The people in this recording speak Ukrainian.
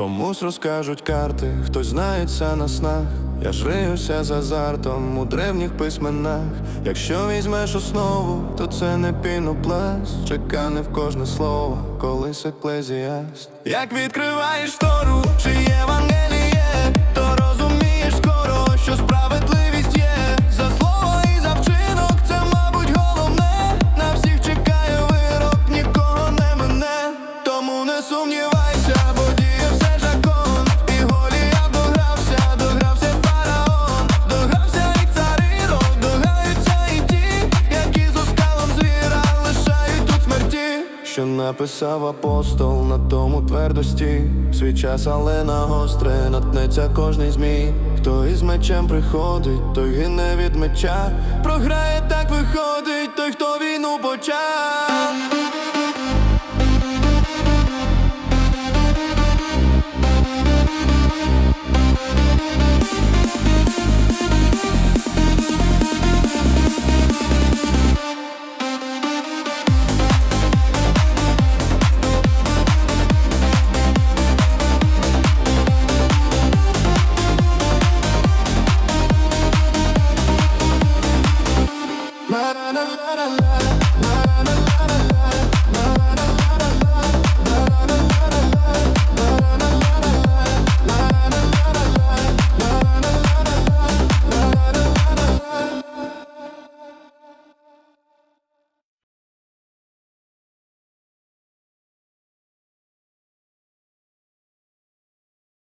Комусь розкажуть карти, хтось знається на снах. Я ж риюся з азартом у древніх письменах. Якщо візьмеш основу, то це не пінопласт Чекане в кожне слово, колись еклезіаст Як відкриваєш штору, чи Євангеліє, то розумієш скоро, що справедливість є. За слово і за вчинок, це, мабуть, головне. На всіх чекає вирок, нікого не мине. Тому не сумнівайся, Що написав апостол на тому твердості, свій час, але на гостре натнеться кожний змій. Хто із мечем приходить, той гине від меча. Програє так виходить, той, хто війну почав.